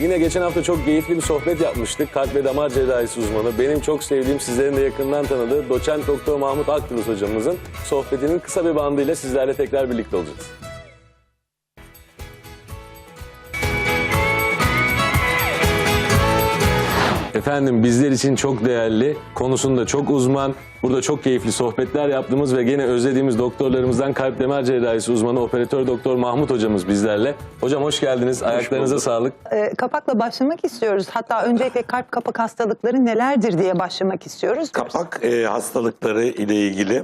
Yine geçen hafta çok keyifli bir sohbet yapmıştık. Kalp ve damar cerrahisi uzmanı. Benim çok sevdiğim, sizlerin de yakından tanıdığı doçent doktor Mahmut Akdeniz hocamızın sohbetinin kısa bir bandıyla sizlerle tekrar birlikte olacağız. Efendim bizler için çok değerli, konusunda çok uzman, burada çok keyifli sohbetler yaptığımız ve gene özlediğimiz doktorlarımızdan kalp damar cerrahisi uzmanı operatör doktor Mahmut hocamız bizlerle. Hocam hoş geldiniz. Ayaklarınıza bulduk. sağlık. Ee, kapakla başlamak istiyoruz. Hatta öncelikle kalp kapak hastalıkları nelerdir diye başlamak istiyoruz. Kapak e, hastalıkları ile ilgili.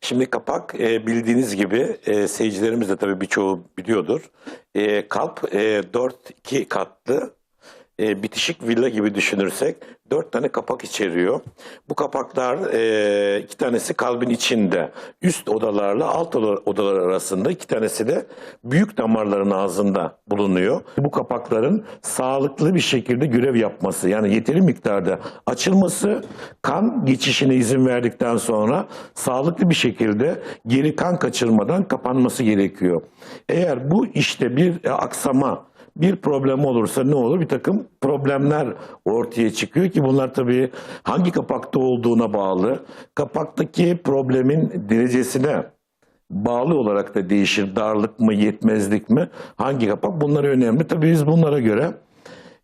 Şimdi kapak e, bildiğiniz gibi e, seyircilerimiz de tabii birçoğu biliyordur. E, kalp e, 4-2 katlı e, bitişik villa gibi düşünürsek dört tane kapak içeriyor. Bu kapaklar e, iki tanesi kalbin içinde üst odalarla alt oda- odalar arasında iki tanesi de büyük damarların ağzında bulunuyor. Bu kapakların sağlıklı bir şekilde görev yapması yani yeteri miktarda açılması kan geçişine izin verdikten sonra sağlıklı bir şekilde geri kan kaçırmadan kapanması gerekiyor. Eğer bu işte bir e, aksama bir problem olursa ne olur? Bir takım problemler ortaya çıkıyor ki bunlar tabii hangi kapakta olduğuna bağlı. Kapaktaki problemin derecesine bağlı olarak da değişir. Darlık mı, yetmezlik mi? Hangi kapak? Bunlar önemli. Tabii biz bunlara göre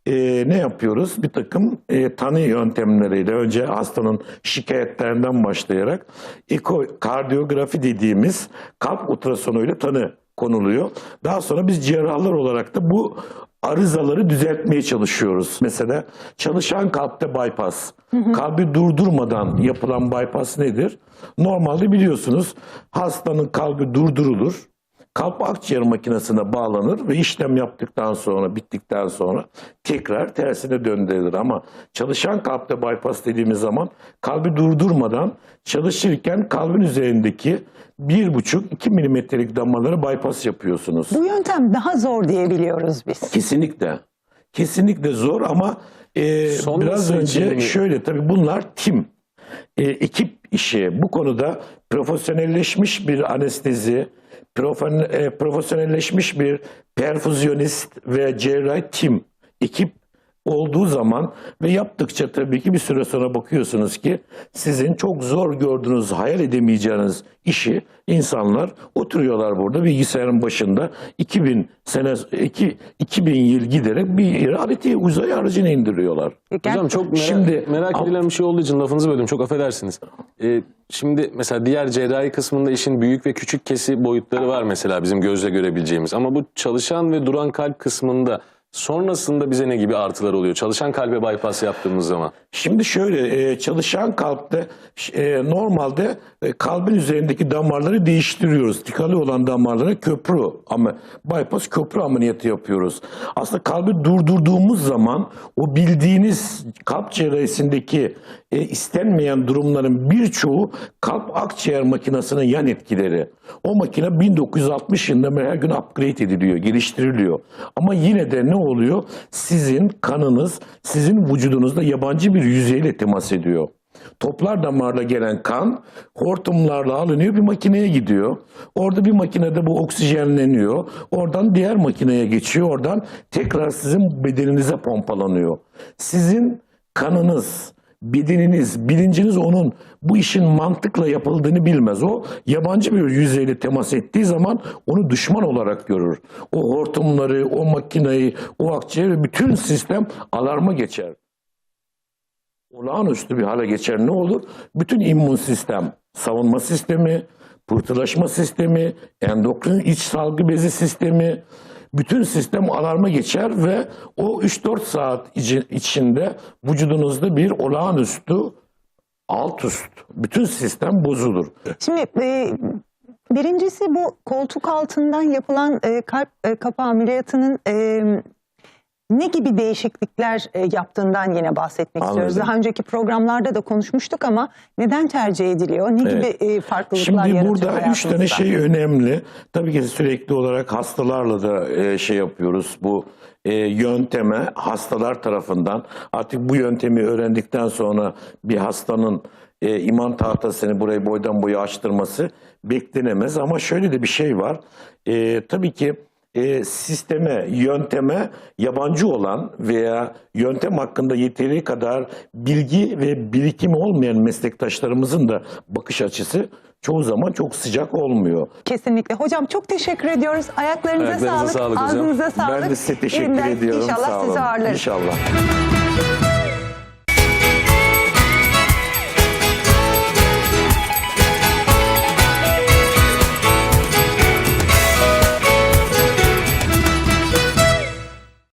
e, ne yapıyoruz? Bir takım e, tanı yöntemleriyle önce hastanın şikayetlerinden başlayarak ekokardiyografi dediğimiz kalp ultrasonuyla tanı konuluyor. Daha sonra biz cerrahlar olarak da bu arızaları düzeltmeye çalışıyoruz. Mesela çalışan kalpte bypass. Kalbi durdurmadan yapılan bypass nedir? Normalde biliyorsunuz hastanın kalbi durdurulur. Kalp akciğer makinesine bağlanır ve işlem yaptıktan sonra, bittikten sonra tekrar tersine döndürülür. Ama çalışan kalpte bypass dediğimiz zaman kalbi durdurmadan çalışırken kalbin üzerindeki 1,5-2 milimetrelik damarları bypass yapıyorsunuz. Bu yöntem daha zor diye biliyoruz biz. Kesinlikle. Kesinlikle zor ama e, biraz önce mi? şöyle tabii bunlar tim. E, ekip işi. Bu konuda profesyonelleşmiş bir anestezi, e, profesyonelleşmiş bir perfüzyonist ve cerrahi tim, ekip olduğu zaman ve yaptıkça tabii ki bir süre sonra bakıyorsunuz ki sizin çok zor gördüğünüz, hayal edemeyeceğiniz işi insanlar oturuyorlar burada bilgisayarın başında 2000 sene 2, 2000 yıl giderek bir yere aleti uzay aracına indiriyorlar. Hocam çok merak, Şimdi- merak edilen bir şey olduğu için lafınızı böldüm. Çok affedersiniz. Ee, şimdi mesela diğer cerrahi kısmında işin büyük ve küçük kesi boyutları var mesela bizim gözle görebileceğimiz. Ama bu çalışan ve duran kalp kısmında sonrasında bize ne gibi artılar oluyor? Çalışan kalbe bypass yaptığımız zaman. Şimdi şöyle e, çalışan kalpte e, normalde e, kalbin üzerindeki damarları değiştiriyoruz. Tıkalı olan damarlara köprü ama bypass köprü ameliyatı yapıyoruz. Aslında kalbi durdurduğumuz zaman o bildiğiniz kalp cerrahisindeki e, istenmeyen durumların birçoğu kalp akciğer makinesinin yan etkileri. O makine 1960 yılında her gün upgrade ediliyor, geliştiriliyor. Ama yine de ne oluyor? Sizin kanınız, sizin vücudunuzda yabancı bir yüzeyle temas ediyor. Toplar damarla gelen kan hortumlarla alınıyor bir makineye gidiyor. Orada bir makinede bu oksijenleniyor. Oradan diğer makineye geçiyor. Oradan tekrar sizin bedeninize pompalanıyor. Sizin kanınız, bedeniniz, bilinciniz onun bu işin mantıkla yapıldığını bilmez. O yabancı bir yüzeyle temas ettiği zaman onu düşman olarak görür. O hortumları, o makineyi, o akciğer ve bütün sistem alarma geçer olağanüstü bir hale geçer ne olur? Bütün immün sistem, savunma sistemi, pıhtılaşma sistemi, endokrin iç salgı bezi sistemi, bütün sistem alarma geçer ve o 3-4 saat içi- içinde vücudunuzda bir olağanüstü alt üst, bütün sistem bozulur. Şimdi e, birincisi bu koltuk altından yapılan e, kalp e, kapağı ameliyatının e, ne gibi değişiklikler e, yaptığından yine bahsetmek Anladım. istiyoruz. Daha önceki programlarda da konuşmuştuk ama neden tercih ediliyor? Ne gibi e, farklılıklar Şimdi yaratıyor burada üç tane şey önemli. Tabii ki sürekli olarak hastalarla da e, şey yapıyoruz. Bu e, yönteme hastalar tarafından artık bu yöntemi öğrendikten sonra bir hastanın e, iman tahtasını burayı boydan boya açtırması beklenemez. Ama şöyle de bir şey var. E, tabii ki e, sisteme, yönteme yabancı olan veya yöntem hakkında yeteri kadar bilgi ve birikimi olmayan meslektaşlarımızın da bakış açısı çoğu zaman çok sıcak olmuyor. Kesinlikle. Hocam çok teşekkür ediyoruz. Ayaklarınıza, Ayaklarınıza sağlık, sağlık hocam. ağzınıza sağlık. Ben de size teşekkür Yeniden ediyorum. İnşallah sizi ağırlarız. İnşallah.